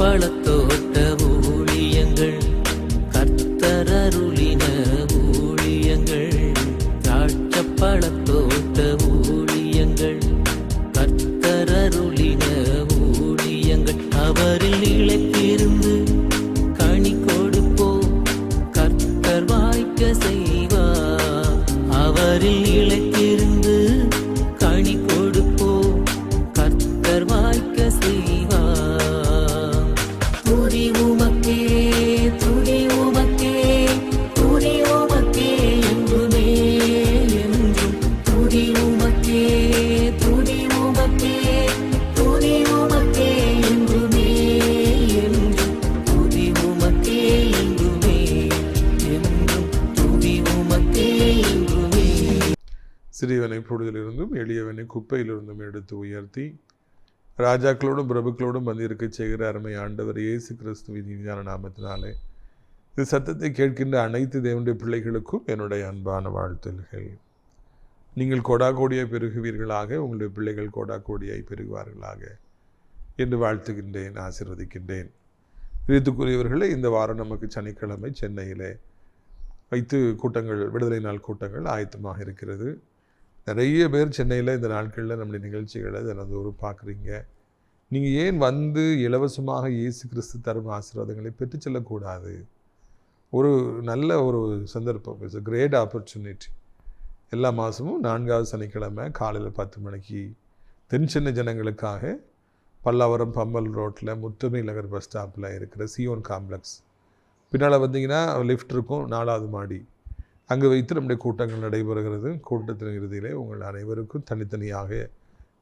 பழத்தோட்ட சிறியவனை பொழுதிலிருந்தும் எளியவனை குப்பையிலிருந்தும் எடுத்து உயர்த்தி ராஜாக்களோடும் பிரபுக்களோடும் வந்திருக்க செய்கிற அருமை ஆண்டவர் இயேசு கிறிஸ்துவின் இனியான நாமத்தினாலே இது சத்தத்தை கேட்கின்ற அனைத்து தேவனுடைய பிள்ளைகளுக்கும் என்னுடைய அன்பான வாழ்த்துல்கள் நீங்கள் கொடா கோடியை பெருகுவீர்களாக உங்களுடைய பிள்ளைகள் கொடா கோடியாய் பெருகுவார்களாக என்று வாழ்த்துகின்றேன் ஆசிர்வதிக்கின்றேன். விருத்துக்குரியவர்களே இந்த வாரம் நமக்கு சனிக்கிழமை சென்னையிலே வைத்து கூட்டங்கள் விடுதலை நாள் கூட்டங்கள் ஆயத்தமாக இருக்கிறது. நிறைய பேர் சென்னையில் இந்த நாட்களில் நம்முடைய நிகழ்ச்சிகளை தினந்தோறும் பார்க்குறீங்க. நீங்கள் ஏன் வந்து இலவசமாக இயேசு கிறிஸ்து தரும் ஆசீர்வாதங்களை பெற்று செல்லக்கூடாது? ஒரு நல்ல ஒரு சந்தர்ப்பம். இட்ஸ் கிரேட் ஆப்பர்ச்சுனிட்டி எல்லா மாதமும் நான்காவது சனிக்கிழமை காலையில் பத்து மணிக்கு தென் சென்னை ஜனங்களுக்காக பல்லாவரம் பம்பல் ரோட்டில் முத்துமை நகர் பஸ் ஸ்டாப்பில் இருக்கிற சியோன் காம்ப்ளெக்ஸ் பின்னால் வந்தீங்கன்னா லிஃப்ட் இருக்கும். நாலாவது மாடி. அங்கே வைத்து நம்முடைய கூட்டங்கள் நடைபெறுகிறது. கூட்டத்தின் இறுதியிலே உங்கள் அனைவருக்கும் தனித்தனியாக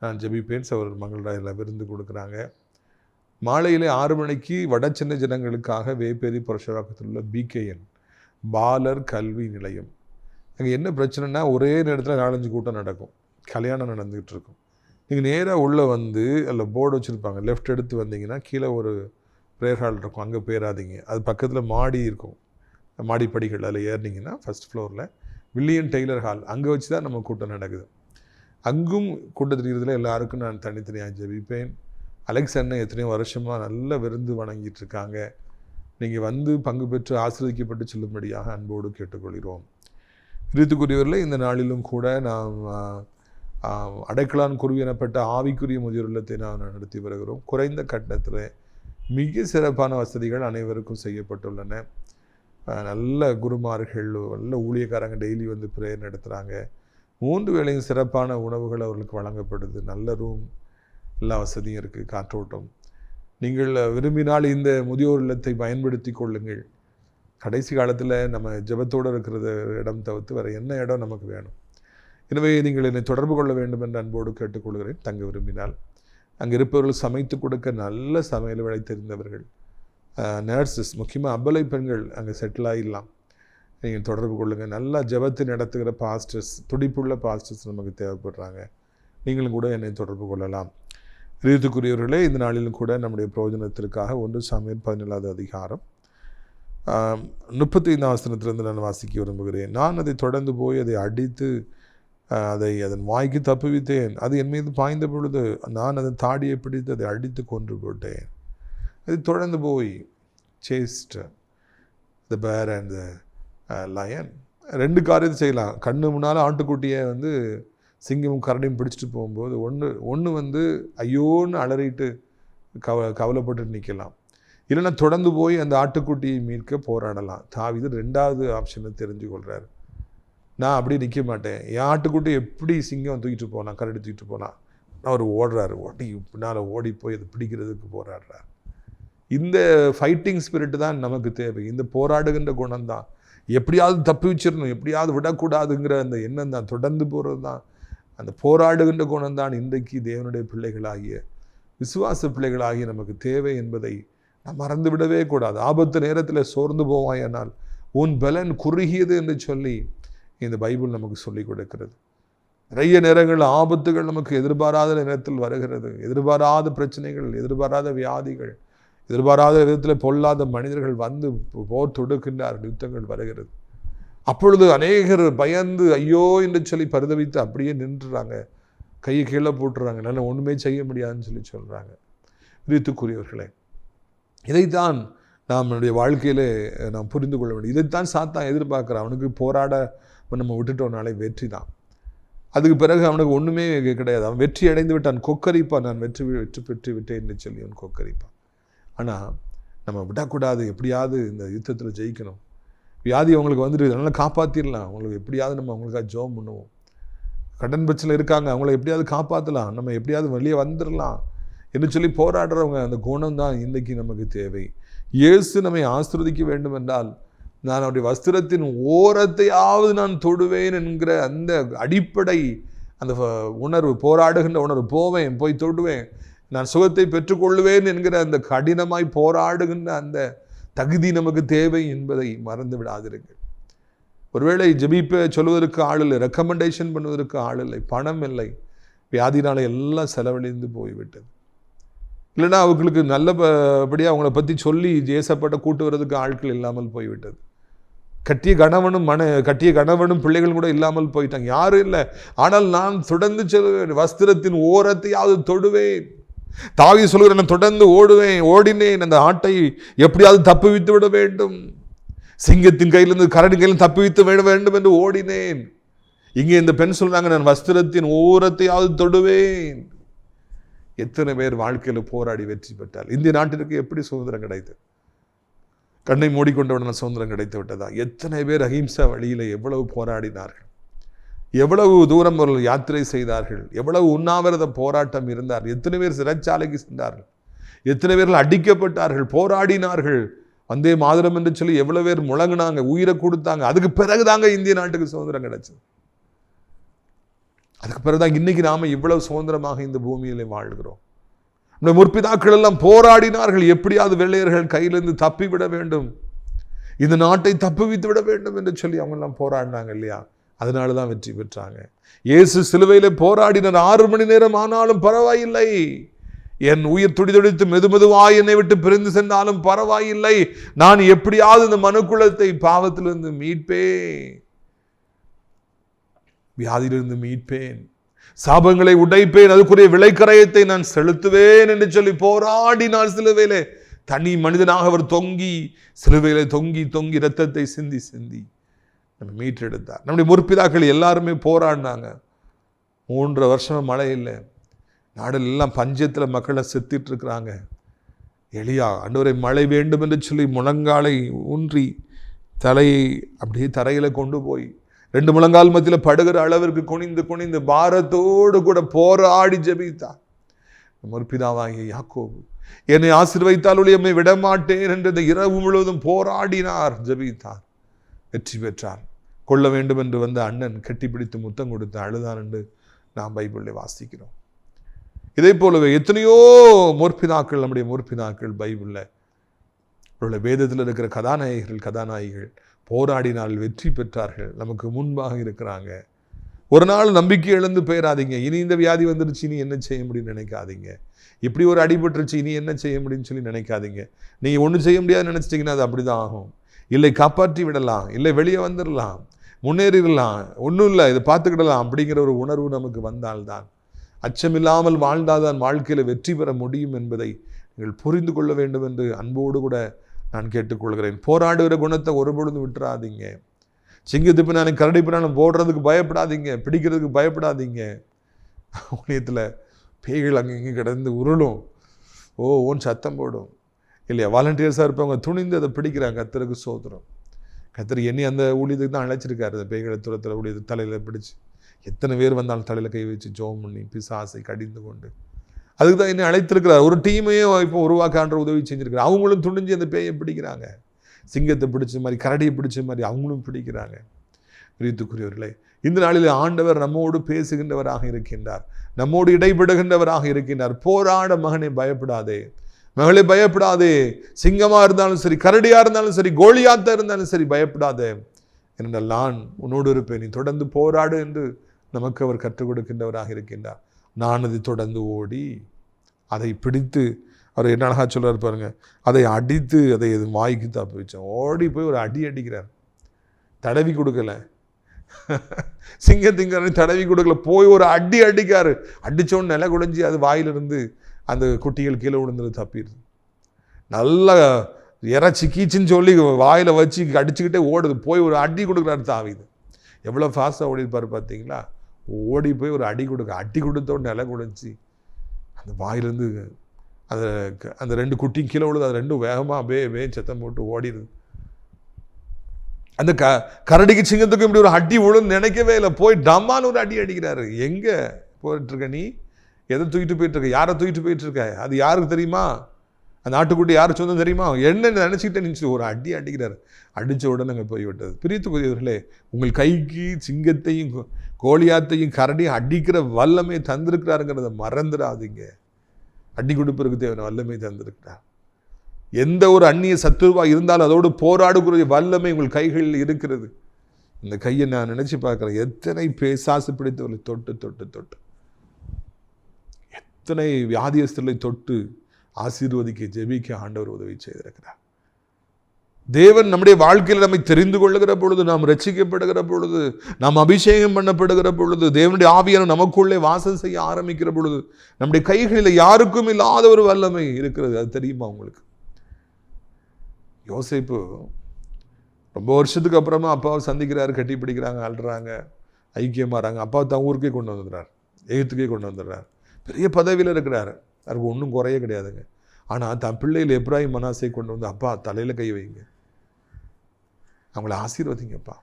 நான் ஜெபிப்பேன். சவர் மங்கள்ராயில் விருந்து கொடுக்குறாங்க. மாலையிலே ஆறு மணிக்கு வட சின்ன ஜனங்களுக்காக வேப்பேரி புரஷராக்கத்தில் உள்ள பிகேஎன் பாலர் கல்வி நிலையம். அங்கே என்ன பிரச்சனைனா ஒரே நேரத்தில் நாலஞ்சு கூட்டம் நடக்கும். கல்யாணம் நடந்துக்கிட்டு இருக்கும் நீங்கள் நேராக உள்ளே வந்து அதில் போர்டு வச்சுருப்பாங்க. லெஃப்ட் எடுத்து வந்தீங்கன்னா கீழே ஒரு ப்ரேயர் ஹால் இருக்கும். அங்கே போயிடாதீங்க அது பக்கத்தில் மாடி இருக்கும். மாடிப்படிகள் அதில் ஏறினீங்கன்னா ஃபஸ்ட் ஃப்ளோரில் வில்லியன் டெய்லர் ஹால் அங்கே வச்சு தான் நம்ம கூட்டம் நடக்குது. அங்கும் கூட்டத்தில் இருக்கிறதுல எல்லாருக்கும் நான் தனித்தனியாக ஜெபிப்பேன். அலெக்ஸ் அண்ணன் எத்தனையோ வருஷமாக நல்ல விருந்து வணங்கிட்டு இருக்காங்க. நீங்கள் வந்து பங்கு பெற்று ஆசிரியக்கப்பட்டு செல்லும்படியாக அன்போடு கேட்டுக்கொள்கிறோம். விருத்துக்குரியவரில் இந்த நாளிலும் கூட நாம் அடைக்கலான் குருவி எனப்பட்ட ஆவிக்குரிய முதியோர் இல்லத்தை நாம் நடத்தி வருகிறோம். குறைந்த கட்டணத்தில் மிக சிறப்பான வசதிகள் அனைவருக்கும் செய்யப்பட்டுள்ளன. நல்ல குருமார்கள் நல்ல ஊழியக்காரங்க டெய்லி வந்து ப்ரேயர் நடத்துகிறாங்க மூன்று வேளையும் சிறப்பான உணவுகள் அவர்களுக்கு வழங்கப்படுது. நல்ல ரூம் எல்லா வசதியும் இருக்குது காற்றோட்டம். நீங்கள் விரும்பினால் இந்த முதியோர் இல்லத்தை பயன்படுத்தி கொள்ளுங்கள். கடைசி காலத்தில் நம்ம ஜெபத்தோடு இருக்கிற இடம் தவிர்த்து வேறு என்ன இடம் நமக்கு வேணும்? எனவே நீங்கள் என்னை தொடர்பு கொள்ள வேண்டும் என்று அன்போடு கேட்டுக்கொள்கிறேன். தங்க விரும்பினால் அங்கே இருப்பவர்கள் சமைத்து கொடுக்க நல்ல சமையல் வேலை தெரிந்தவர்கள். நர்சஸ் முக்கியமாக அபலை பெண்கள் அங்கே செட்டில் ஆகிடலாம் நீங்கள் தொடர்பு கொள்ளுங்கள் நல்லா ஜெபத்தை நடத்துகிற பாஸ்டர்ஸ் துடிப்புள்ள பாஸ்டர்ஸ் நமக்கு தேவைப்படுறாங்க. நீங்களும் கூட என்னை தொடர்பு கொள்ளலாம். ரீதிக்குரியவர்களே இந்த நாளிலும் கூட நம்முடைய பிரயோஜனத்திற்காக ஒன்று சாமியர் பதினேழாவது அதிகாரம். முப்பத்தி ஐந்தாம் வசனத்திலிருந்து நான் வாசிக்க விரும்புகிறேன். நான் அதை தொடர்ந்து போய் அதை அடித்து அதை அதன் வாய்க்கு தப்புவித்தேன். அது என் மீது பாய்ந்த பொழுது நான் அதன் தாடியை பிடித்து அதை அடித்து கொன்று போட்டேன். இது தொடர்ந்து போய் சேஸ்ட் த பேர் அண்ட் த லயன் ரெண்டு காரியத்தை செய்யலாம் கண்ணு முன்னால் ஆட்டுக்குட்டியை வந்து சிங்கமும் கரடியும் பிடிச்சிட்டு போகும்போது ஒன்று ஒன்று வந்து ஐயோன்னு அலறிட்டு கவ கவலைப்பட்டு நிற்கலாம் இல்லைன்னா தொடர்ந்து போய் அந்த ஆட்டுக்குட்டியை மீட்க போராடலாம் தாவிது ரெண்டாவது ஆப்ஷனை தெரிஞ்சு கொள்கிறார் நான் அப்படியே நிற்க மாட்டேன் என் ஆட்டுக்குட்டி எப்படி சிங்கம் தூக்கிட்டு போகலாம் கரடி தூக்கிட்டு போகலாம் அவர் ஓடுறாரு ஓடி பின்னால் ஓடி போய் அதை பிடிக்கிறதுக்கு போராடுறார் இந்த ஃபைட்டிங் ஸ்பிரிட் தான் நமக்கு தேவை. இந்த போராடுகின்ற குணம் தான். எப்படியாவது தப்பி வச்சிடணும் எப்படியாவது விடக்கூடாதுங்கிற அந்த எண்ணம் தான். தொடர்ந்து போகிறது தான். அந்த போராடுகின்ற குணம் தான் இன்றைக்கு தேவனுடைய பிள்ளைகளாகிய விசுவாச பிள்ளைகளாகிய நமக்கு தேவை என்பதை நாம் மறந்து விடவே கூடாது. ஆபத்து நேரத்தில் சோர்ந்து போவாயானால் உன் பலன் குறுகியது என்று சொல்லி இந்த பைபிள் நமக்கு சொல்லிக் கொடுக்கிறது. நிறைய நேரங்கள் ஆபத்துகள் நமக்கு எதிர்பாராத நேரத்தில் வருகிறது. எதிர்பாராத பிரச்சனைகள் எதிர்பாராத வியாதிகள் எதிர்பாராத விதத்தில் பொல்லாத மனிதர்கள் வந்து போர் தொடுக்கின்றார்கள் யுத்தங்கள் வருகிறது. அப்பொழுது அநேகர் பயந்து ஐயோ! என்று சொல்லி பரிதவித்து அப்படியே நின்றுறாங்க. கையை கீழே போட்டுறாங்க. என்னால் ஒன்றுமே செய்ய முடியாதுன்னு சொல்லி சொல்கிறாங்க விரித்துக்குரியவர்களே இதைத்தான் நாம் என்னுடைய வாழ்க்கையிலே நாம் புரிந்து கொள்ள வேண்டும். இதைத்தான் சாத்தான் எதிர்பார்க்குறான். அவனுக்கு போராட நம்ம விட்டுட்டோம்னாலே வெற்றி தான். அதுக்கு பிறகு அவனுக்கு ஒன்றுமே கிடையாது. அவன் வெற்றி அடைந்து விட்டான். கொக்கரிப்பான். நான் வெற்றி வெற்றி பெற்று விட்டேன் என்று சொல்லி அவன் கொக்கரிப்பான். ஆனால் நம்ம விடக்கூடாது. எப்படியாவது இந்த யுத்தத்தில் ஜெயிக்கணும். வியாதி அவங்களுக்கு வந்துட்டு அதனால் காப்பாற்றிடலாம் அவங்களுக்கு எப்படியாவது நம்ம அவங்களுக்காக ஜோம் பண்ணுவோம். கடன் பிரச்சனை இருக்காங்க. அவங்கள எப்படியாவது காப்பாற்றலாம் நம்ம எப்படியாவது வெளியே வந்துடலாம் என்று சொல்லி போராடுறவங்க அந்த குணம் தான் இன்றைக்கி நமக்கு தேவை. இயேசு நம்மை ஆசிர்வதிக்க வேண்டும் என்றால் நான் அவருடைய வஸ்திரத்தின் ஓரத்தையாவது நான் தொடுவேன் என்கிற அந்த அடிப்படை அந்த உணர்வு போராடுகின்ற உணர்வு போவேன் போய் தொடுவேன். நான் சுகத்தை பெற்றுக்கொள்வேன் என்கிற அந்த கடினமாய் போராடுகின்ற அந்த தகுதி நமக்கு தேவை என்பதை மறந்து விடாதிருங்கள் ஒருவேளை ஜபிப்ப சொல்வதற்கு ஆள் இல்லை ரெக்கமெண்டேஷன் பண்ணுவதற்கு ஆள் இல்லை பணம் இல்லை வியாதினால் எல்லாம் செலவழிந்து போய்விட்டது. இல்லைன்னா அவங்களுக்கு நல்லபடியாக அவங்கள பற்றி சொல்லி ஏசப்பட்ட கூட்டு வர்றதுக்கு ஆட்கள் இல்லாமல் போய்விட்டது. கட்டிய கணவனும் மன கட்டிய கணவனும் பிள்ளைகள் கூட இல்லாமல் போயிட்டாங்க. யாரும் இல்லை. ஆனால் நான் தொடர்ந்து செல்வேன் வஸ்திரத்தின் ஓரத்தையாவது தொடுவேன். தாவி சொல்கிற நான் தொடர்ந்து ஓடுவேன் ஓடினேன். அந்த ஆட்டை எப்படியாவது தப்பு வித்து விட வேண்டும். சிங்கத்தின் கையிலிருந்து கரடி கையிலிருந்து தப்பி வித்து விட வேண்டும் என்று ஓடினேன். இங்கே இந்த பெண் சொல்றாங்க நான் வஸ்திரத்தின் ஓரத்தையாவது தொடுவேன். எத்தனை பேர் வாழ்க்கையில் போராடி வெற்றி பெற்றால். இந்திய நாட்டிற்கு எப்படி சுதந்திரம் கிடைத்தது? கண்ணை மூடிக்கொண்டவுடன் சுதந்திரம் கிடைத்து விட்டதா? எத்தனை பேர் அஹிம்சா வழியில் எவ்வளவு போராடினார்கள்? எவ்வளவு தூரம் அவர்கள் யாத்திரை செய்தார்கள்? எவ்வளவு உண்ணாவிரத போராட்டம் இருந்தார்? எத்தனை பேர் சிறைச்சாலைக்கு சென்றார்கள்? எத்தனை பேர்கள் அடிக்கப்பட்டார்கள்? போராடினார்கள்? வந்தே மாதிரம் என்று சொல்லி எவ்வளோ பேர் முழங்கினாங்க? உயிரை கொடுத்தாங்க? அதுக்கு பிறகு தாங்க இந்திய நாட்டுக்கு சுதந்திரம் கிடைச்சது. அதுக்கு பிறகுதான் இன்னைக்கு நாம் இவ்வளவு சுதந்திரமாக இந்த பூமியிலே வாழ்கிறோம். இந்த முற்பிதாக்கள் எல்லாம் போராடினார்கள். எப்படியாவது வெள்ளையர்கள் கையிலிருந்து தப்பி விட வேண்டும். இந்த நாட்டை தப்புவித்து விட வேண்டும் என்று சொல்லி அவங்கெல்லாம் போராடினாங்க இல்லையா? அதனால தான் வெற்றி பெற்றாங்க. இயேசு சிலுவையில போராடினர். ஆறு மணி நேரம் ஆனாலும் பரவாயில்லை. என் உயிர் துடி துடித்து மெது மெதுவாய் என்னை விட்டு பிரிந்து சென்றாலும் பரவாயில்லை. நான் எப்படியாவது இந்த மனுக்குலத்தை பாவத்திலிருந்து மீட்பேன். வியாதியிலிருந்து மீட்பேன். சாபங்களை உடைப்பேன். அதுக்குரிய விலைக்கரையத்தை நான் செலுத்துவேன் என்று சொல்லி போராடினார் சிலுவையிலே. தனி மனிதனாக அவர் தொங்கி சிலுவையிலே தொங்கி தொங்கி ரத்தத்தை சிந்தி சிந்தி. நம்ம மீட்டெடுத்தார். நம்முடைய முற்பிதாக்கள் எல்லாருமே போராடினாங்க. மூன்றரை வருஷம் மழை இல்லை. நாடெல்லாம் பஞ்சத்தில் மக்களை செத்திட்டு இருக்கிறாங்க. எளியா அன்றுவரை மழை வேண்டும் என்று சொல்லி முழங்காலை ஊன்றி தலையை அப்படியே தரையில் கொண்டு போய் ரெண்டு முழங்கால் மத்தியில் படுகிற அளவிற்கு குனிந்து குனிந்து பாரத்தோடு கூட போராடி ஜபித்தார். முற்பிதாவாகிய யாக்கோபு என்னை ஆசிர்வைத்தால் ஒளி எம்மை விடமாட்டேன் என்று இந்த இரவு முழுவதும் போராடினார் ஜபித்தார் வெற்றி பெற்றார். கொள்ள வேண்டும் என்று வந்த அண்ணன் கட்டிப்பிடித்து முத்தம் கொடுத்து அழுதான் என்று நாம் பைபிளில் வாசிக்கிறோம். இதே போலவே எத்தனையோ முற்பிதாக்கள் நம்முடைய முற்பிதாக்கள் பைபிளில் உள்ள வேதத்தில் இருக்கிற கதாநாயகர்கள் கதாநாயகிகள் போராடினால் வெற்றி பெற்றார்கள் நமக்கு முன்பாக இருக்கிறாங்க. ஒரு நாள் நம்பிக்கை இழந்து போயிடாதீங்க இனி இந்த வியாதி வந்துருச்சு இனி என்ன செய்ய முடியும்னு நினைக்காதீங்க. இப்படி ஒரு அடிபட்டுருச்சு இனி என்ன செய்ய முடியும்னு சொல்லி நினைக்காதீங்க. நீங்கள் ஒன்றும் செய்ய முடியாதுன்னு நினச்சிட்டிங்கன்னா அது அப்படி தான் ஆகும். இல்லை காப்பாற்றி விடலாம் இல்லை வெளியே வந்துடலாம் முன்னேறிடலாம். ஒன்றும் இல்லை இதை பார்த்துக்கிடலாம் அப்படிங்கிற ஒரு உணர்வு நமக்கு வந்தால்தான். அச்சமில்லாமல் வாழ்ந்தால்தான் வாழ்க்கையில் வெற்றி பெற முடியும் என்பதை நீங்கள் புரிந்து கொள்ள வேண்டும் என்று அன்போடு கூட நான் கேட்டுக்கொள்கிறேன். போராடுகிற குணத்தை ஒரு பொழுது விட்டுறாதீங்க. சிங்கத்து பின்னாலும் கரடி பின்னாலும் போடுறதுக்கு பயப்படாதீங்க பிடிக்கிறதுக்கு பயப்படாதீங்க. ஊழியத்தில் பேய்கள் அங்கே இங்கே கிடந்து உருளும். ஓ ஓன் சத்தம் போடும். இல்லையா வாலண்டியர்ஸாக இருப்பவங்க துணிந்து அதை பிடிக்கிறாங்க கத்தருக்கு சோதரம் கத்தர் என்னை அந்த ஊழியத்துக்கு தான் அழைச்சிருக்காரு. அந்த பேய்களை துரத்தில் ஊழியது தலையில் பிடிச்சி. எத்தனை பேர் வந்தாலும் தலையில் கை வச்சு ஜோம் பண்ணி பிசாசை கடிந்து கொண்டு. அதுக்கு தான் என்னை அழைத்திருக்கிறார். ஒரு டீமையும் இப்போ உருவாக்கான்ற உதவி செஞ்சுருக்கிறார். அவங்களும் துணிஞ்சு அந்த பேயை பிடிக்கிறாங்க. சிங்கத்தை பிடிச்ச மாதிரி கரடியை பிடிச்ச மாதிரி அவங்களும் பிடிக்கிறாங்க. பிரியத்துக்குரியவர்களே இந்த நாளில் ஆண்டவர் நம்மோடு பேசுகின்றவராக இருக்கின்றார். நம்மோடு இடைபடுகின்றவராக இருக்கின்றார். போராட மகனை பயப்படாதே. மகளே பயப்படாதே. சிங்கமாக இருந்தாலும் சரி கரடியாக இருந்தாலும் சரி கோழியாத்த இருந்தாலும் சரி பயப்படாதே. என்றால் நான் உன்னோடு இருப்பேன். நீ தொடர்ந்து போராடு என்று நமக்கு அவர் கற்றுக் கொடுக்கின்றவராக இருக்கின்றார். நான் அதை தொடர்ந்து ஓடி அதை பிடித்து அவர் என்ன அழகாக சொல்கிறார் பாருங்க அதை அடித்து அதை எது வாய்க்கு தப்பு வச்சோம் ஓடி போய் ஒரு அடி அடிக்கிறார். தடவி கொடுக்கல. சிங்கத்திங்கரனை தடவி கொடுக்கல. போய் ஒரு அடி அடிக்காரு. அடித்தோன்னு நில குடைஞ்சி அது வாயிலிருந்து அந்த குட்டிகள் கீழே விழுந்தது தப்பிடுது. நல்லா இறைச்சி கீச்சுன்னு சொல்லி வாயில் வச்சு அடிச்சுக்கிட்டே ஓடுது. போய் ஒரு அடி கொடுக்குறாரு தாவிது. எவ்வளோ ஃபாஸ்ட்டாக ஓடிப்பார் பார்த்தீங்களா? ஓடி போய் ஒரு அடி கொடுக்க அடி கொடுத்தோட நிலை குடிச்சு அந்த வாயிலேருந்து அந்த க- அந்த ரெண்டு குட்டி கீழே விழுது. அது ரெண்டும் வேகமாக அப்படியே வே சத்தம் போட்டு ஓடிடுது அந்த க கரடிக்கு சிங்கத்துக்கும் இப்படி ஒரு அடி விழுன்னு நினைக்கவே இல்லை. போய் டம்மான்னு ஒரு அடி அடிக்கிறாரு. எங்கே போயிட்டுருக்க நீ? எதை தூக்கிட்டு போயிட்டுருக்க? யாரை தூக்கிட்டு போயிட்டுருக்க? அது யாருக்கு தெரியுமா? அந்த ஆட்டுக்குட்டி யார் சொந்தம் தெரியுமா? என்ன நினச்சிக்கிட்டே நினச்சி ஒரு அடி அடிக்கிறாரு. அடித்த உடனே அங்கே போய் பிரியத்துக்குரியவர்களே உங்கள் கைக்கு சிங்கத்தையும் கோழியாத்தையும் கரடியும் அடிக்கிற வல்லமை தந்திருக்கிறாருங்கிறத மறந்துடாதீங்க. அடி கொடுப்பதற்கு தேவையான வல்லமை தந்திருக்கிறார். எந்த ஒரு அந்நிய சத்துருவா இருந்தாலும் அதோடு போராடக்கூடிய வல்லமை உங்கள் கைகளில் இருக்கிறது. இந்த கையை நான் நினச்சி பார்க்குறேன். எத்தனை பேசாசு பிடித்தவர்களை தொட்டு தொட்டு தொட்டு. அத்தனை வியாதியஸ்தர்களை தொட்டு ஆசீர்வதிக்க ஜெபிக்க ஆண்டவர் உதவி செய்திருக்கிறார். தேவன் நம்முடைய வாழ்க்கையில் நம்மை தெரிந்து கொள்ளுகிற பொழுது நாம் ரசிக்கப்படுகிற பொழுது நாம் அபிஷேகம் பண்ணப்படுகிற பொழுது தேவனுடைய ஆவியான நமக்குள்ளே வாசம் செய்ய ஆரம்பிக்கிற பொழுது நம்முடைய கைகளில் யாருக்கும் இல்லாத ஒரு வல்லமை இருக்கிறது. அது தெரியுமா உங்களுக்கு? யோசிப்பு ரொம்ப வருஷத்துக்கு அப்புறமா அப்பாவை சந்திக்கிறாரு கட்டி பிடிக்கிறாங்க அழுறாங்க ஐக்கியமாகறாங்க அப்பா தான் ஊருக்கே கொண்டு வந்துடுறார் எகிப்துக்கே கொண்டு வந்துடுறார். பெரிய பதவியில் இருக்கிறாரு. அதுக்கு ஒன்றும் குறைய கிடையாதுங்க. ஆனால் தன் பிள்ளையில் எப்ராஹிம் மனாசை கொண்டு வந்து அப்பா தலையில் கை வைங்க. அவங்கள ஆசீர்வதிங்கப்பா.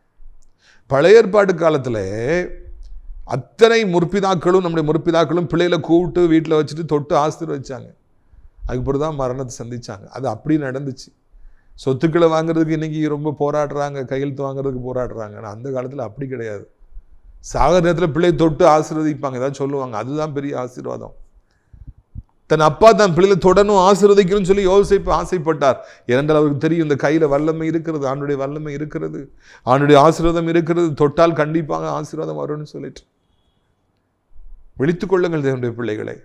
பழைய ஏற்பாட்டு காலத்தில் அத்தனை முற்பிதாக்களும் நம்முடைய முற்பிதாக்களும் பிள்ளைகளை கூப்பிட்டு வீட்டில் வச்சுட்டு தொட்டு ஆசீர்வதிச்சாங்க. அதுக்கப்புறம் தான் மரணத்தை சந்திச்சாங்க. அது அப்படி நடந்துச்சு. சொத்துக்களை வாங்குறதுக்கு இன்றைக்கி ரொம்ப போராடுறாங்க கையெழுத்து வாங்குறதுக்கு போராடுறாங்க. ஆனால் அந்த காலத்தில் அப்படி கிடையாது. சாகர நேரத்தில் பிள்ளை தொட்டு ஆசீர்வதிப்பாங்க. ஏதாவது சொல்லுவாங்க. அதுதான் பெரிய ஆசீர்வாதம். தன் அப்பா தன் பிள்ளைகளை தொடணும் ஆசீர்வதிக்கணும்னு சொல்லி யோசிப்பு ஆசைப்பட்டார். ஏனென்றால் அவருக்கு தெரியும் இந்த கையில் வல்லமை இருக்கிறது ஆண்டுடைய வல்லமை இருக்கிறது ஆண்டுடைய ஆசீர்வாதம் இருக்கிறது தொட்டால் கண்டிப்பாக ஆசீர்வாதம் வரும்னு சொல்லிட்டு. விழித்துக் கொள்ளுங்கள் தேவனுடைய பிள்ளைகளை.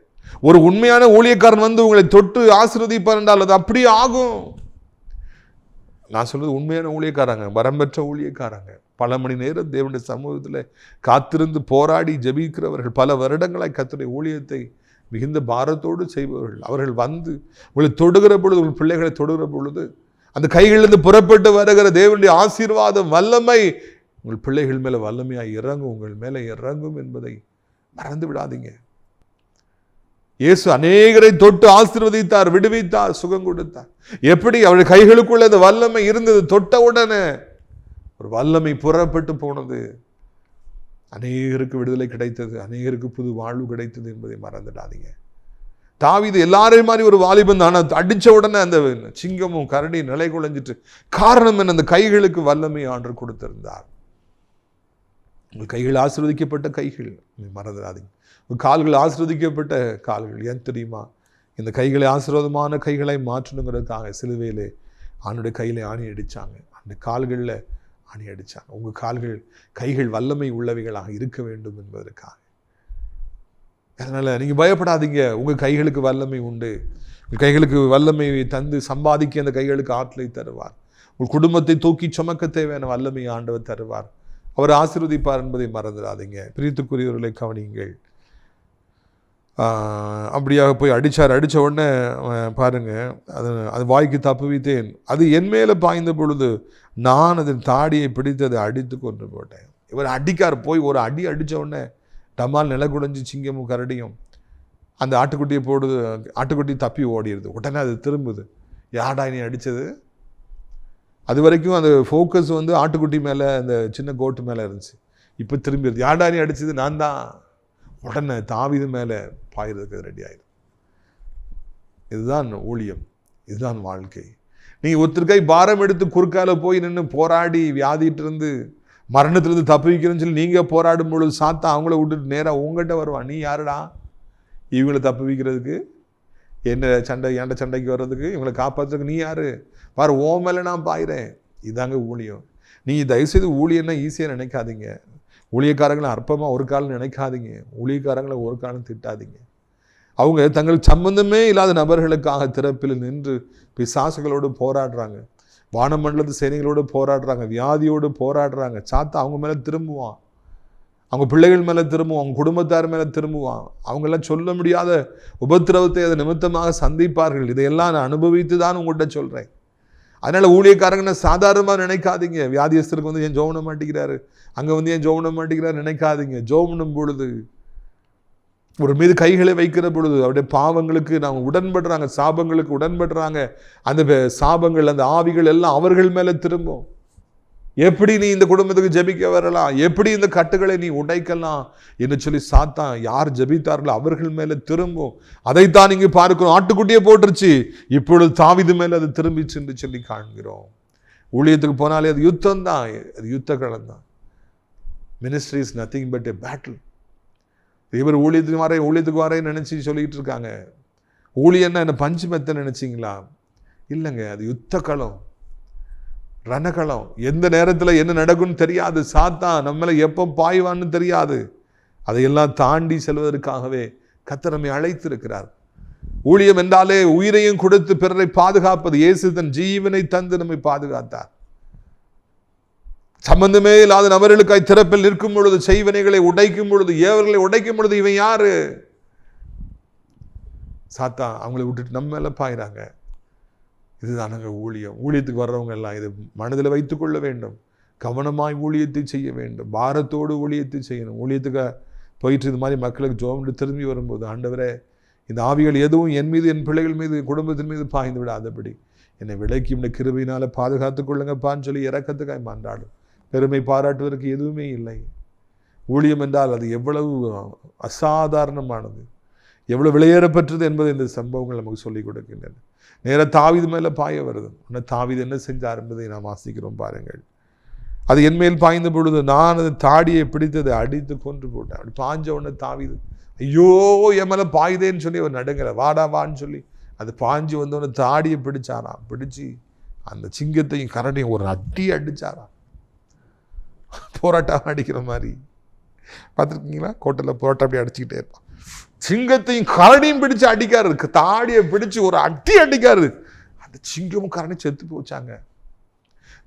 ஒரு உண்மையான ஊழியக்காரன் வந்து உங்களை தொட்டு ஆசீர்வதிப்பார் என்றால் அது அப்படியே ஆகும். நான் சொல்வது உண்மையான ஊழியக்காரங்க வரம்பெற்ற ஊழியக்காரங்க. பல மணி நேரம் தேவனுடைய சமூகத்தில் காத்திருந்து போராடி ஜெபிக்கிறவர்கள் பல வருடங்களாய் கத்துடைய ஊழியத்தை மிகுந்த பாரத்தோடு செய்பவர்கள். அவர்கள் வந்து உங்களை தொடுகிற பொழுது உங்கள் பிள்ளைகளை தொடுகிற பொழுது அந்த கைகளிலிருந்து புறப்பட்டு வருகிற தேவனுடைய ஆசீர்வாதம் வல்லமை உங்கள் பிள்ளைகள் மேலே வல்லமையாக இறங்கும் உங்கள் மேலே இறங்கும் என்பதை மறந்து விடாதீங்க. இயேசு அநேகரை தொட்டு ஆசிர்வதித்தார் விடுவித்தார் சுகம் கொடுத்தார். எப்படி? அவருடைய கைகளுக்குள்ள அந்த வல்லமை இருந்தது தொட்ட உடனே ஒரு வல்லமை புறப்பட்டு போனது. அநேகருக்கு விடுதலை கிடைத்தது அநேகருக்கு புது வாழ்வு கிடைத்தது என்பதை மறந்துடாதீங்க. தாவிது எல்லாரையும் மாதிரி ஒரு வாலிபன் ஆனால் அடித்த உடனே அந்த சிங்கமும் கரடி நிலை குலைஞ்சிட்டு காரணம் என்ன? அந்த கைகளுக்கு வல்லமை ஆண்டு கொடுத்திருந்தார். உங்கள் கைகள் ஆசிர்வதிக்கப்பட்ட கைகள். மறந்துடாதீங்க. உங்கள் கால்கள் ஆசிர்வதிக்கப்பட்ட கால்கள். ஏன் தெரியுமா? இந்த கைகளை ஆசீர்வாதமான கைகளை மாற்றணுங்கிறதுக்காக சிலுவையிலே ஆணுடைய கையில் ஆணி அடிச்சாங்க. அந்த கால்களில் ஆணி அடிச்சாங்க. உங்கள் கால்கள் கைகள் வல்லமை உள்ளவைகளாக இருக்க வேண்டும் என்பதற்காக. அதனால் நீங்கள் பயப்படாதீங்க. உங்கள் கைகளுக்கு வல்லமை உண்டு. உங்கள் கைகளுக்கு வல்லமையை தந்து சம்பாதிக்க அந்த கைகளுக்கு ஆற்றலை தருவார். உங்கள் குடும்பத்தை தூக்கி சுமக்க தேவையான வல்லமையை ஆண்டவர் தருவார். அவர் ஆசீர்வதிப்பார் என்பதை மறந்துடாதீங்க. பிரியத்துக்குரியவர்களை கவனியுங்கள். அப்படியாக போய் அடித்தார் அடித்த உடனே பாருங்கள் அது அது வாய்க்கு தப்புவித்தேன். அது என் மேலே பாய்ந்த பொழுது நான் அதன் தாடியை பிடித்து அதை அடித்து கொண்டு போட்டேன். இவர் அடிக்கார். போய் ஒரு அடி அடித்த உடனே டமால் நில குடைஞ்சு சிங்கமும் கரடியும். அந்த ஆட்டுக்குட்டியை போடுது ஆட்டுக்குட்டி தப்பி ஓடிடுது. உடனே அது திரும்புது. யாடா நீ அடித்தது அது வரைக்கும் அந்த ஃபோக்கஸ் வந்து ஆட்டுக்குட்டி மேலே அந்த சின்ன கோட்டு மேலே இருந்துச்சு. இப்போ திரும்பிடுது. யாடா நீ அடிச்சது? நான் தான். உடனே தாவிது மேலே பாயிறதுக்கு ரெடி ஆயிடும் இதுதான் ஊழியம். இதுதான் வாழ்க்கை. நீ ஒருத்தருக்காய் பாரம் எடுத்து குறுக்கால போய் நின்று போராடி வியாதிட்டு இருந்து மரணத்திலிருந்து தப்பிக்கிறேன்னு சொல்லி நீங்கள் போராடும் பொழுது சாத்தா அவங்கள விட்டுட்டு நேராக உங்கள்கிட்ட வருவான். நீ யாருடா? இவங்களை தப்பு வைக்கிறதுக்கு என்ன சண்டை ஏண்ட சண்டைக்கு வர்றதுக்கு? இவங்களை காப்பாற்றுறதுக்கு நீ யார்? பாரு ஓ மேலே நான் பாயிறேன். இதாங்க ஊழியம். நீங்கள் தயவுசெய்து ஊழியன்னா ஈஸியாக நினைக்காதீங்க. ஊழியக்காரங்களை அற்பமாக ஒரு காலம் நினைக்காதீங்க. ஊழியக்காரங்களை ஒரு காலம் திட்டாதீங்க. அவங்க தங்கள் சம்பந்தமே இல்லாத நபர்களுக்காக திறப்பில் நின்று பிசாசுகளோடு போராடுறாங்க. வானமண்டலத்து சேனைகளோடு போராடுறாங்க. வியாதியோடு போராடுறாங்க. சாத்தா அவங்க மேலே திரும்புவான். அவங்க பிள்ளைகள் மேலே திரும்புவான். அவங்க குடும்பத்தார் மேலே திரும்புவான். அவங்கெல்லாம் சொல்ல முடியாத உபத்திரவத்தை அதை நிமித்தமாக சந்திப்பார்கள். இதையெல்லாம் நான் அனுபவித்து தான் உங்கள்கிட்ட சொல்கிறேன் அதனால் ஊழியக்காரங்க சாதாரணமாக நினைக்காதீங்க. வியாதியஸ்தருக்கு வந்து ஏன் ஜோம் மாட்டேங்கிறாரு அங்கே வந்து ஏன் ஜோம் மாட்டேங்கிறாரு நினைக்காதீங்க. ஜோம் பொழுது ஒரு மீது கைகளை வைக்கிற பொழுது அவருடைய பாவங்களுக்கு நாங்கள் உடன்படுறாங்க சாபங்களுக்கு உடன்படுறாங்க. அந்த சாபங்கள் அந்த ஆவிகள் எல்லாம் அவர்கள் மேலே திரும்பும். எப்படி நீ இந்த குடும்பத்துக்கு ஜெபிக்க வரலாம்? எப்படி இந்த கட்டுகளை நீ உடைக்கலாம்? என்று சொல்லி சாத்தான் யார் ஜெபித்தார்களோ அவர்கள் மேலே திரும்பும். அதைத்தான் இங்கே பார்க்கிறோம். ஆட்டுக்குட்டியை போட்டுருச்சு. இப்பொழுது தாவிது மேலே அது திரும்பிச்சு என்று சொல்லி காண்கிறோம். ஊழியத்துக்கு போனாலே அது யுத்தம் தான் அது யுத்த களம் தான் ministry is nothing but a battle இவர் ஊழியத்துக்கு வரேன் ஊழியத்துக்கு வரேன்னு நினச்சி சொல்லிக்கிட்டு இருக்காங்க. ஊழியன்னா என்ன பஞ்சு மெத்த நினச்சிங்களா? இல்லைங்க அது யுத்த களம். ரணகளம். எந்த நேரத்தில் என்ன நடக்கும்னு தெரியாது. சாத்தான் நம்மளை எப்போ பாய்வான்னு தெரியாது. அதையெல்லாம் தாண்டி செல்வதற்காகவே கத்தரமை அழைத்திருக்கிறார். ஊழியம் என்றாலே உயிரையும் கொடுத்து பிறரை பாதுகாப்பது. இயேசு தன் ஜீவனை தந்து நம்மை பாதுகாத்தார். சம்பந்தமே இல்லாத நபர்களுக்காய் திறப்பில் நிற்கும் பொழுது செய்வனைகளை உடைக்கும் பொழுது ஏவர்களை உடைக்கும் பொழுது இவன் யாரு? சாத்தா அவங்களை விட்டுட்டு நம்ம மேல பாயிறாங்க. இதுதானங்க ஊழியம். ஊழியத்துக்கு வர்றவங்க எல்லாம் இது மனதில் வைத்துக்கொள்ள வேண்டும். கவனமாய் ஊழியத்தை செய்ய வேண்டும். பாரத்தோடு ஊழியத்தை செய்யணும். ஊழியத்துக்கு போயிட்டு இது மாதிரி மக்களுக்கு ஜோம்னு திரும்பி வரும்போது ஆண்டவரே இந்த ஆவிகள் எதுவும் என் மீது என் பிள்ளைகள் மீது குடும்பத்தின் மீது பாய்ந்து விடாதபடி என்னை விலக்கி இந்த கிருபையினால பாதுகாத்து கொள்ளுங்கப்பான்னு சொல்லி இறக்கத்துக்காய் மாண்டாடும் பெருமை பாராட்டுவதற்கு எதுவுமே இல்லை. ஊழியம் என்றால் அது எவ்வளவு அசாதாரணமானது. எவ்வளோ விலையேறப்பெற்றது என்பதை இந்த சம்பவங்கள் நமக்கு சொல்லிக் கொடுக்கின்றன. நேராக தாவிது மேலே பாய வருது. உன்னை தாவிது என்ன செஞ்சார் என்பதை நாம் வாசிக்கிறோம் பாருங்கள். அது என் மேல் பாய்ந்த பொழுது நான் அது தாடியை பிடித்ததை அடித்து கொன்று போட்டேன் அப்படி பாஞ்ச உடனே தாவிது ஐயோ என் மேலே பாயுதேன்னு சொல்லி அவர் நடுங்கலை. வாடா வான்னு சொல்லி அது பாஞ்சு வந்தவொடனே தாடியை பிடிச்சாராம். பிடிச்சி அந்த சிங்கத்தையும் கரடையும் ஒரு அடி அடிச்சாராம். போராட்டம் அடிக்கிற மாதிரி. பார்த்துருக்கீங்களா? கோட்டையில் போராட்டம் அப்படி அடிச்சுக்கிட்டே இருப்பான். சிங்கத்தையும் கரடியும் பிடிச்சு அடிக்காரு. தாடியை பிடிச்சு ஒரு அடி அடிக்காரு. அந்த சிங்கமும் கரடி செத்து போச்சாங்க.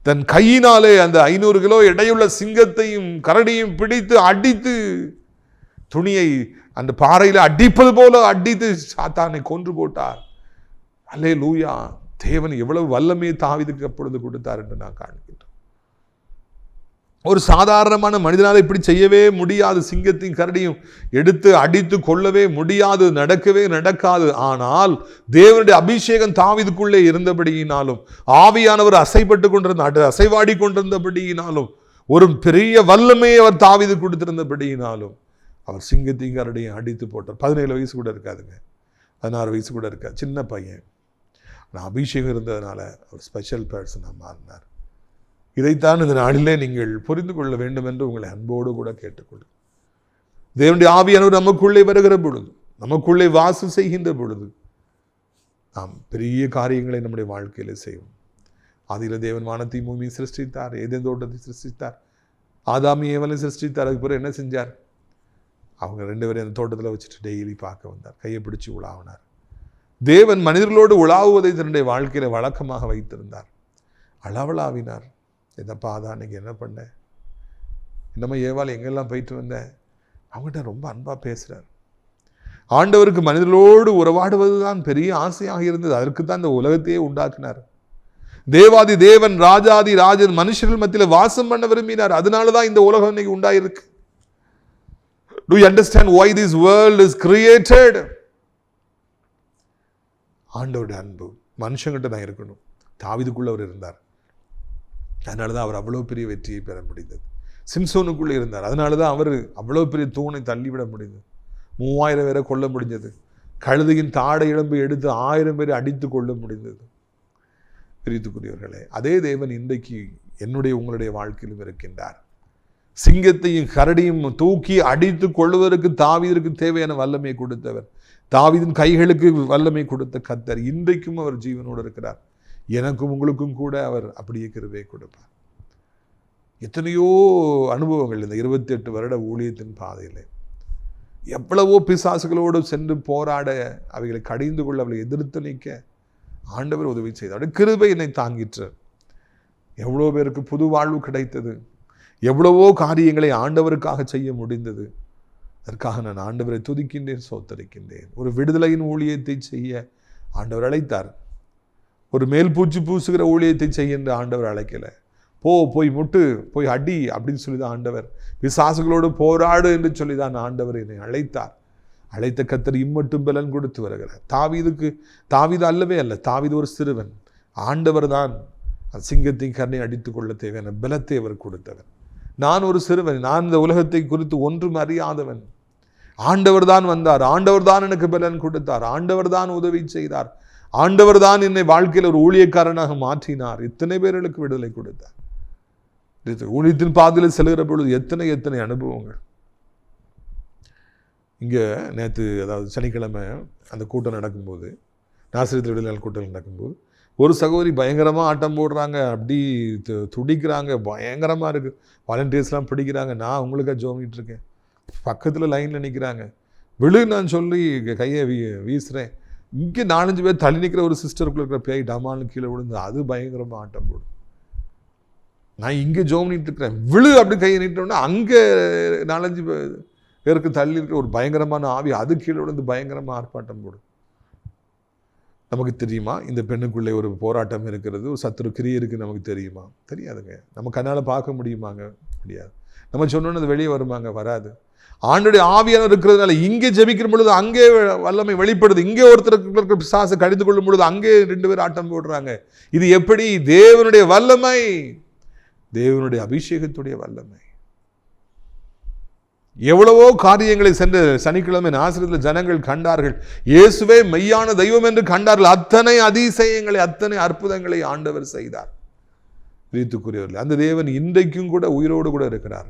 தன் கையினாலே அந்த ஐநூறு கிலோ எடையுள்ள சிங்கத்தையும் கரடியும் பிடித்து அடித்து துணியை அந்த பாறையில் அடிப்பது போல அடித்து சாத்தானை கொன்று போட்டார். அல்லே லூயா தேவன் எவ்வளவு வல்லமையை தாவிதுக்கு அப்பொழுது கொடுத்தார் என்று நான் காண்கின்றேன். ஒரு சாதாரணமான மனிதனால் இப்படி செய்யவே முடியாது. சிங்கத்தையும் கரடியும் எடுத்து அடித்து கொள்ளவே முடியாது. நடக்கவே நடக்காது. ஆனால் தேவனுடைய அபிஷேகம் தாவிதுக்குள்ளே இருந்தபடியினாலும் ஆவியானவர் அசைப்பட்டு கொண்டிருந்த அசைவாடி கொண்டிருந்தபடியினாலும் ஒரு பெரிய வல்லமையை அவர் தாவிது கொடுத்திருந்தபடியினாலும் அவர் சிங்கத்தையும் கரடியும் அடித்து போட்டார். பதினேழு வயசு கூட இருக்காதுங்க. பதினாறு வயசு கூட இருக்காது. சின்ன பையன். ஆனால் அபிஷேகம் இருந்ததுனால அவர் ஸ்பெஷல் பர்சனாக மாறினார். இதைத்தான் இந்த நாளிலே நீங்கள் புரிந்து கொள்ள வேண்டும் என்று உங்களை அன்போடு கூட கேட்டுக்கொள்ளும் தேவனுடைய ஆவியானவர் நமக்குள்ளே வருகிற பொழுது நமக்குள்ளே வாசம் செய்கின்ற பொழுது நாம் பெரிய காரியங்களை நம்முடைய வாழ்க்கையில் செய்வோம். அதில் தேவன் வானத்தை பூமி சிருஷ்டித்தார் ஏதேன் தோட்டத்தை சிருஷ்டித்தார் ஆதாமி ஏவலை சிருஷ்டித்தார் அதுக்கு பிறகு என்ன செஞ்சார்? அவங்க ரெண்டு பேரும் அந்த தோட்டத்தில் வச்சுட்டு டெய்லி பார்க்க வந்தார். கையை பிடிச்சி உலாவினார். தேவன் மனிதர்களோடு உலாவுவதை தன்னுடைய வாழ்க்கையில் வழக்கமாக வைத்திருந்தார். அளவலாவினார். என்னப்பா அதான் அன்றைக்கி என்ன பண்ணேன் என்னம்மா ஏவாள் எங்கெல்லாம் போயிட்டு வந்தேன் அவங்ககிட்ட ரொம்ப அன்பாக பேசுகிறார் ஆண்டவருக்கு மனிதர்களோடு உறவாடுவது தான் பெரிய ஆசையாக இருந்தது. அதற்கு தான் இந்த உலகத்தையே உண்டாக்குனார். தேவாதி தேவன் ராஜாதி ராஜன் மனுஷர்கள் மத்தியில் வாசம் பண்ண விரும்பினார். அதனால தான் இந்த உலகம் இன்னைக்கு உண்டாயிருக்கு. To understand why this world is created ஆண்டவருடைய அன்பு. மனுஷங்கிட்ட தான் இருக்கணும். தாவிதுக்குள்ள அவர் இருந்தார். அதனால தான் அவர் அவ்வளோ பெரிய வெற்றியை பெற முடிந்தது. சிம்சோனுக்குள்ளே இருந்தார். அதனால தான் அவர் அவ்வளோ பெரிய தூணை தள்ளிவிட முடிந்தது. மூவாயிரம் பேரை கொல்ல முடிஞ்சது. கழுதையின் தாடை இழம்பு எடுத்து ஆயிரம் பேரை அடித்து கொள்ள முடிந்தது. பிரித்துக்குரியவர்களே அதே தேவன் இன்றைக்கு என்னுடைய உங்களுடைய வாழ்க்கையிலும் இருக்கின்றார். சிங்கத்தையும் கரடியும் தூக்கி அடித்து கொள்வதற்கு தாவீதற்கு தேவையான வல்லமை கொடுத்தவர். தாவிதின் கைகளுக்கு வல்லமை கொடுத்த கத்தர். இன்றைக்கும் அவர் ஜீவனோடு இருக்கிறார். எனக்கும் உங்களுக்கும் கூட அவர் அப்படியே கிருபை கொடுப்பார். எத்தனையோ அனுபவங்கள் இந்த இருபத்தெட்டு வருட ஊழியத்தின் பாதையில். எவ்வளவோ பிசாசுகளோடு சென்று போராட அவைகளை கடிந்து கொள்ள அவளை எதிர்த்து நிற்க ஆண்டவர் உதவி செய்தார். கிருபை என்னை தாங்கிற்று. எவ்வளோ பேருக்கு புது வாழ்வு கிடைத்தது. எவ்வளவோ காரியங்களை ஆண்டவருக்காக செய்ய முடிந்தது. அதற்காக நான் ஆண்டவரை துதிக்கின்றேன் சோத்தரிக்கின்றேன் ஒரு விடுதலையின் ஊழியத்தை செய்ய ஆண்டவர் அழைத்தார். ஒரு மேல் பூச்சி பூசுகிற ஊழியத்தை செய்கின்ற என்று ஆண்டவர் அழைக்கல. போ போய் முட்டு போய் அடி அப்படின்னு சொல்லி தான் ஆண்டவர். பிசாசுகளோடு போராடு என்று சொல்லி தான் ஆண்டவர் என்னை அழைத்தார். அழைத்த கத்தர் இம்மட்டும் பலன் கொடுத்து வருகிறார். தாவீதுக்கு தாவீது அல்லவே அல்ல தாவீது ஒரு சிறுவன். ஆண்டவர் தான் சிங்கத்தின் கண்ணை அடித்துக் கொள்ள தேவையான பலத்தை அவர் கொடுத்தவர். நான் ஒரு சிறுவன் நான் இந்த உலகத்தை குறித்து ஒன்றும் அறியாதவன். ஆண்டவர் தான் வந்தார் ஆண்டவர் தான் எனக்கு பலன் கொடுத்தார் ஆண்டவர் தான் உதவி செய்தார். ஆண்டவர் தான் என்னை வாழ்க்கையில் ஒரு ஊழியக்காரனாக மாற்றினார். இத்தனை பேர்களுக்கு விடுதலை கொடுத்தார். ஊழியத்தின் பாதையில் செல்கிற பொழுது எத்தனை எத்தனை அனுபவங்கள்? இங்கே நேற்று அதாவது சனிக்கிழமை அந்த கூட்டம் நடக்கும்போது நாசிரியத்தில் விடுதலை கூட்டம் நடக்கும்போது ஒரு சகோதரி பயங்கரமாக ஆட்டம் போடுறாங்க அப்படி து- துடிக்கிறாங்க பயங்கரமாக இருக்குது வாலண்டியர்ஸ்லாம் பிடிக்கிறாங்க நான் உங்களுக்காக ஜோமிகிட்டு இருக்கேன். பக்கத்தில் லைனில் நிற்கிறாங்க விழு நான் சொல்லி கையை வீ வீசுகிறேன் இங்கே நாலஞ்சு பேர் தள்ளி நிற்கிற ஒரு சிஸ்டருக்குள்ள இருக்கிற பேய் டமால்னு கீழே விழுந்து அது பயங்கரமாக ஆட்டம் போடும். நான் இங்கே ஜோம் நீட்டு இருக்கிறேன். விழு அப்படி கையை நீட்டோன்னா அங்கே நாலஞ்சு பேர் பேருக்கு தள்ளி இருக்கிற ஒரு பயங்கரமான ஆவி அது கீழே விழுந்து பயங்கரமாக ஆர்ப்பாட்டம் போடும். நமக்கு தெரியுமா? இந்த பெண்ணுக்குள்ளே ஒரு போராட்டம் இருக்கிறது ஒரு சத்துரு கிரியை இருக்குன்னு நமக்கு தெரியுமா? தெரியாதுங்க. நம்ம கண்ணால் பார்க்க முடியுமாங்க? முடியாது. நம்ம சொன்னோன்னு அது வெளியே வருமாங்க? வராது. ஆண்டுடைய ஆவியான இருக்கிறதுனால இங்கே ஜெபிக்கிற பொழுது அங்கே வல்லமை வெளிப்படுது. இங்கே ஒருத்தருக்கு சாசை பிசாசை கடிந்து கொள்ளும் பொழுது அங்கே ரெண்டு பேர் ஆட்டம் போடுறாங்க. இது எப்படி? தேவனுடைய வல்லமை. தேவனுடைய அபிஷேகத்துடைய வல்லமை. எவ்வளவோ காரியங்களை சென்று சனிக்கிழமை ஆசிரியத்தில் ஜனங்கள் கண்டார்கள். இயேசுவே மெய்யான தெய்வம் என்று கண்டார்கள். அத்தனை அதிசயங்களை அத்தனை அற்புதங்களை ஆண்டவர் செய்தார். பிரித்துக்குரியவர்கள் அந்த தேவன் இன்றைக்கும் கூட உயிரோடு கூட இருக்கிறார்.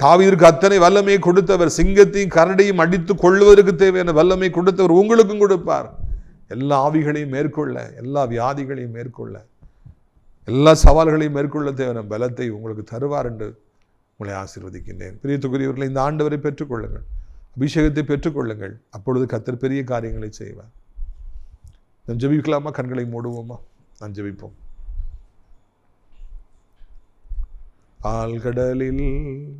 தாவீருக்கு அத்தனை வல்லமையை கொடுத்தவர் சிங்கத்தையும் கரடையும் அடித்து கொள்வதற்கு தேவையான வல்லமை கொடுத்தவர் உங்களுக்கும் கொடுப்பார். எல்லா ஆவிகளையும் மேற்கொள்ள எல்லா வியாதிகளையும் மேற்கொள்ள எல்லா சவால்களையும் மேற்கொள்ள தேவையான பலத்தை உங்களுக்கு தருவார் என்று உங்களை ஆசீர்வதிக்கின்றேன். பிரியத்துக்குரியவர்களை இந்த ஆண்டவரை பெற்றுக்கொள்ளுங்கள். அபிஷேகத்தை பெற்றுக்கொள்ளுங்கள். அப்பொழுது கத்தர் பெரிய காரியங்களை செய்வார். நாம் ஜெபிக்கலாமா? கண்களை மூடுவோமா? நான் ஜெபிப்போம். ஆழ்கடலில்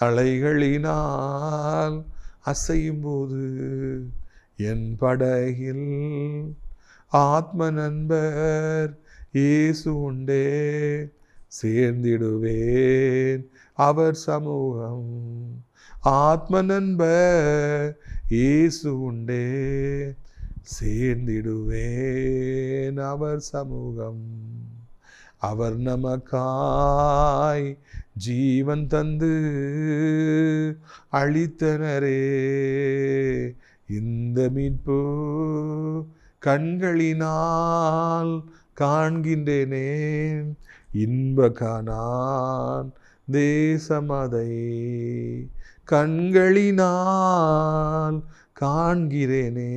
அலைகளினால் அசையும் போது என் படகில் ஆத்ம நண்பர் இயேசு உண்டே சேர்ந்திடுவேன். அவர் சமூகம். ஆத்ம நண்ப இயேசு உண்டே. சேர்ந்திடுவேன் அவர் சமூகம். அவர் நமக்காய் ஜீவன் தந்து அழித்தனரே இந்த மீட்பு கண்களினால் காண்கின்றேனே. இன்ப காணான் தேசமதை கண்களினால் காண்கிறேனே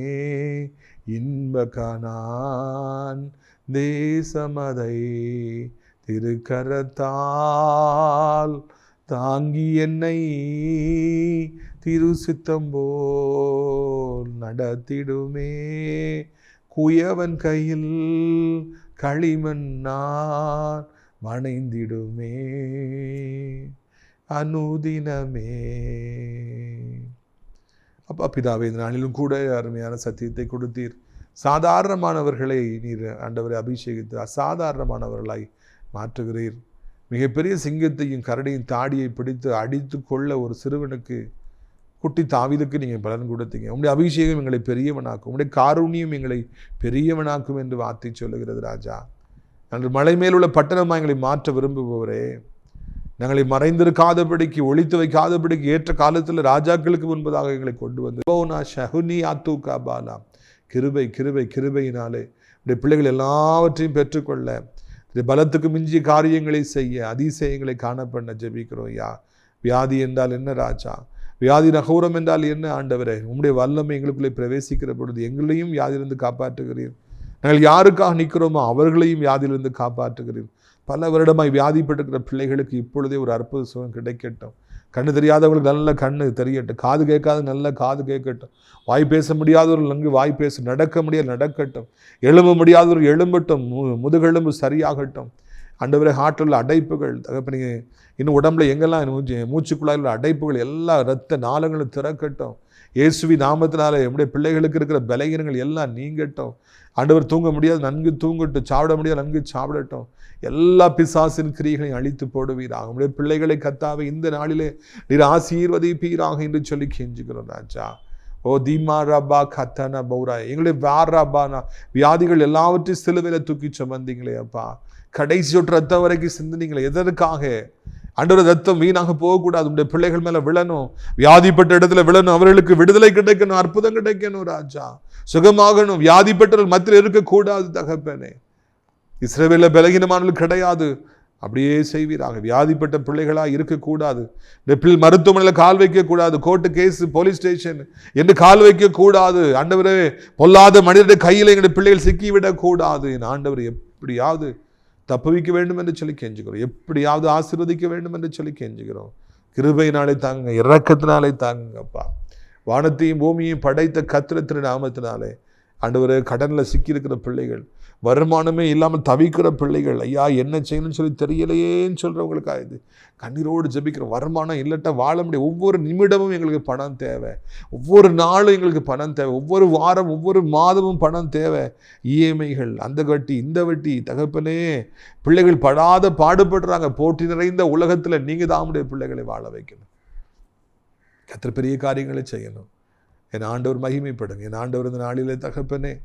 இன்ப காணான். தேசமதை திருக்கரத்தால் தாங்கி என்னை திருசித்தம்போல் நடத்திடுமே. குயவன் கையில் களிமண்ணான் வணைந்திடுமே. அனுதினமே. அப்பா பிதாவே இந்த நாளிலும் கூட அருமையான சத்தியத்தை கொடுத்தீர். சாதாரணமானவர்களை நீர் ஆண்டவரை அபிஷேகித்து அசாதாரணமானவர்களாய் மாற்றுகிறீர். மிகப்பெரிய சிங்கத்தையும் கரடியின் தாடியை பிடித்து அடித்து கொள்ள ஒரு சிறுவனுக்கு குட்டி தாவிதுக்கு நீங்கள் பலன் கொடுத்தீங்க. உங்களுடைய அபிஷேகம் எங்களை பெரியவனாக்கும் உங்களுடைய காரூணியம் எங்களை பெரியவனாக்கும் என்று வார்த்தை சொல்லுகிறது ராஜா. அன்று மலை மேலுள்ள பட்டணமாக எங்களை மாற்ற விரும்புபவரே. நாங்களை மறைந்திருக்காதபடிக்கு ஒழித்து வைக்காதபடிக்கு ஏற்ற காலத்தில் ராஜாக்களுக்கு முன்பதாக எங்களை கொண்டு வந்து போனா ஷஹுனி ஆத்தூகா பாலா கிருபை கிருபை கிருபையினாலே உடைய பிள்ளைகள் எல்லாவற்றையும் பெற்றுக்கொள்ள பலத்துக்கு மிஞ்சிய காரியங்களை செய்ய அதிசயங்களை காணப்பண்ண ஜெபிக்கிறோம் யா வியாதி என்றால் என்ன ராஜா வியாதி நகூரம் என்றால் என்ன ஆண்டவரே உம்முடைய வல்லமை எங்களுக்குள்ளே பிரவேசிக்கிற பொழுது எங்களையும் வியாதியிலிருந்து காப்பாற்றுகிறீர் நாங்கள் யாருக்காக நிற்கிறோமோ அவர்களையும் வியாதியிலிருந்து காப்பாற்றுகிறீர் பல வருடமாய் வியாதிப்பட்டிருக்கிற பிள்ளைகளுக்கு இப்பொழுதே ஒரு அற்புத சுகம் கிடைக்கட்டும். கண்ணு தெரியாதவங்களுக்கு நல்ல கண்ணு தெரியட்டும். காது கேட்காத நல்ல காது கேட்கட்டும். வாய் பேச முடியாதவர்கள் நன்கு வாய் பேச நடக்க முடியாது நடக்கட்டும். எழும்ப முடியாதவர்கள் எழும்பட்டும். மு முதுகெலும்பு சரியாகட்டும். ஆண்டவரே ஹார்ட்டில் உள்ள அடைப்புகள் தகப்பனி இன்னும் உடம்புல எங்கெல்லாம் மூச்சு மூச்சுக்குழாயில் உள்ள அடைப்புகள் எல்லா இரத்த நாளங்களும் திறக்கட்டும். இயேசுவி நாமத்தினால நம்முடைய பிள்ளைகளுக்கு இருக்கிற பலகீனங்கள் எல்லாம் நீங்கட்டும். ஆண்டவர் தூங்க முடியாது நன்கு தூங்கட்டும். சாப்பிட முடியாது நன்கு சாப்பிடட்டும். எல்லா பிசாசின் கிரியைகளையும் அழித்து போடுவீராக. நம்முடைய பிள்ளைகளை கத்தாவை இந்த நாளிலே நீர் ஆசீர்வதிப்பீராக என்று சொல்லி கெஞ்சுக்கிறோம் ராஜா. ஓ தீமா ரபா கத்தன பௌரா. எங்களுடைய வார் ரபானா வியாதிகள் எல்லாவற்றையும் சிலுவையில் தூக்கி சுமந்தீங்களே அப்பா. கடைசி சொட்டு ரத்தம் வரைக்கும் சிந்தினீங்களே. எதற்காக? அன்றொரு ரத்தம் வீணாக போகக்கூடாது. உடைய பிள்ளைகள் மேல விழணும். வியாதிப்பட்ட இடத்துல விழணும். அவர்களுக்கு விடுதலை கிடைக்கணும். அற்புதம் கிடைக்கணும் ராஜா. சுகமாகணும். வியாதிப்பட்டவர்கள் மத்தியில் இருக்கக்கூடாது தகப்பனே. இஸ்ரேவேல பலகீனமானவர்கள் கிடையாது. அப்படியே செய்வீராக. வியாதிப்பட்ட பிள்ளைகளா இருக்கக்கூடாது. டெப்பில் மருத்துவமனையில் கால் வைக்கக்கூடாது. கோர்ட்டு கேஸ் போலீஸ் ஸ்டேஷன் என்று கால் வைக்கக்கூடாது. ஆண்டவரே பொல்லாத மனிதருடைய கையில் எங்களுடைய பிள்ளைகள் சிக்கிவிடக்கூடாது. என் ஆண்டவர் எப்படியாவது தப்புவிக்க வேண்டும் என்று சொல்லி கெஞ்சுகிறோம். எப்படியாவது ஆசீர்வதிக்க வேண்டும் என்று சொல்லி கெஞ்சுகிறோம். கிருபையினாலே தாங்க இறக்கத்தினாலே தாங்கப்பா வானத்தையும் பூமியையும் படைத்த கத்திர நாமத்தினாலே அண்டு ஒரு கடனில் சிக்கியிருக்கிற பிள்ளைகள் வருமானமே இல்லாமல் தவிக்கிற பிள்ளைகள் ஐயா என்ன செய்யணும்னு சொல்லி தெரியலையேன்னு சொல்கிறவங்களுக்காக இது. கண்ணீரோடு ஜபிக்கிற வருமானம் இல்லட்ட வாழ முடியும் ஒவ்வொரு நிமிடமும் எங்களுக்கு பணம் தேவை. ஒவ்வொரு நாளும் எங்களுக்கு பணம் தேவை. ஒவ்வொரு வாரம் ஒவ்வொரு மாதமும் பணம் தேவை. இஎம்ஐகள் அந்த வட்டி இந்த வட்டி தகப்பனே. பிள்ளைகள் படாத பாடுபடுறாங்க. போட்டி நிறைந்த உலகத்தில் நீங்கள் தான் உடைய பிள்ளைகளை வாழ வைக்கணும். கத்திர பெரிய காரியங்களை செய்யணும். என் ஆண்டவர் மகிமைப்படும். என் ஆண்டவர் இந்த நாளிலே தகப்பனே.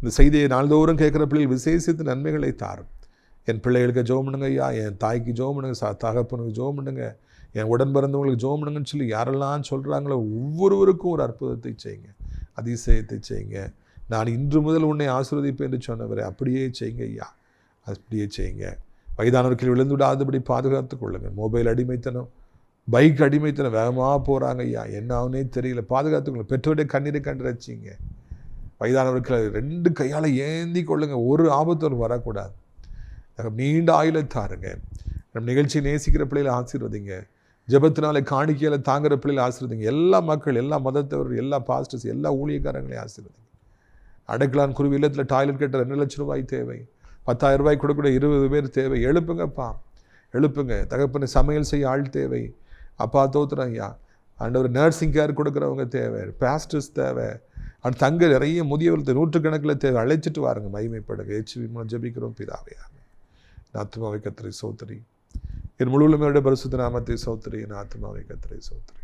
இந்த செய்தியை நாள்தோறும் கேட்குற பிள்ளைகள் விசேஷித்து நன்மைகளை தாரும். என் பிள்ளைகளுக்கு ஜோம் பண்ணுங்க ஐயா என் தாய்க்கு ஜோம் பண்ணுங்க சா தகப்பனுக்கு ஜோம் பண்ணுங்க என் உடன் பிறந்தவங்களுக்கு ஜோம் பண்ணுங்கன்னு சொல்லி யாரெல்லாம் சொல்கிறாங்களோ ஒவ்வொருவருக்கும் ஒரு அற்புதத்தை செய்யுங்க அதிசயத்தை செய்யுங்க. நான் இன்று முதல் உன்னை ஆசீர்வதிப்பேன் என்று சொன்னவரை அப்படியே செய்யுங்க ஐயா அப்படியே செய்யுங்க. வயதானவர்கள் விழுந்து விடாதபடி பாதுகாத்து கொள்ளுங்க. மொபைல் அடிமைத்தனம் பைக் அடிமைத்தனம் வேகமாக போகிறாங்க ஐயா. என்ன ஆகுனே தெரியல. பாதுகாத்துக்கொள்ளுங்க பெற்றோருடைய கண்ணீரை கண்டு ரசிங்க. வயதானவர்கள் ரெண்டு கையால் ஏந்தி கொள்ளுங்கள் ஒரு ஆபத்தோடு வரக்கூடாது. நீண்ட ஆயுளை தாருங்க. நம் நிகழ்ச்சியை நேசிக்கிற பிள்ளைகளை ஆசீர்வதிங்க. ஜெபத்தினால காணிக்கையில் தாங்குற பிள்ளைகளை ஆசீர்வதிங்க. எல்லா மக்கள் எல்லா மதத்தவர் எல்லா பாஸ்டர்ஸ் எல்லா ஊழியக்காரங்களையும் ஆசீர்வதிங்க. அடைக்கலான் குருவி இல்லத்தில் டாய்லெட் கட்ட ரெண்டு லட்சம் ரூபாய் தேவை. பத்தாயிரம் ரூபாய் கொடுக்கக்கூடிய இருபது பேர் தேவை. எழுப்புங்கப்பா. எழுப்புங்க. தகப்பனை சமையல் செய்ய ஆள் தேவை. அப்பா தோத்துறோம் ஐயா ஆண்டவர் நர்சிங் கேர் கொடுக்குறவங்க தேவை. பாஸ்டர்ஸ் தேவை. அண்ட் தங்க நிறைய முதியவர்கள் நூற்றுக்கணக்கில் தேவை அழைச்சிட்டு வாருங்க. மகிமைப்படுங்க ஹெச்வி மூலம் ஜபிக்கிறோம் பிதாவையாக ஆத்மாவை கத்திரை சோத்திரி. என் முழுவதுமையோட பரிசுத்த நாமத்தை சோத்திரி. என் ஆத்மாவை கத்திரை சோத்திரி.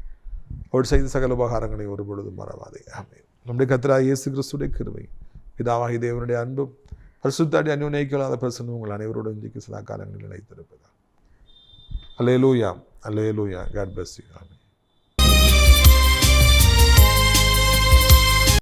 அவள் செய்த சகல உபகாரங்களை ஒரு பொழுதும் மறவாதே ஆமே நம்முடைய கத்திரா இயேசு கிறிஸ்துடைய கிருவை பிதாவாகி தேவனுடைய அன்பும் பரிசுத்தாடி அந்யோன்யக்கலாத பிரசனும் உங்கள் அனைவரோடு இன்றைக்கு சில காலங்களில் நிலைத்திருப்பதா அல்லேலூயா அல்லேலூயா. லூயா காட் பிளஸ் யூ ஆமே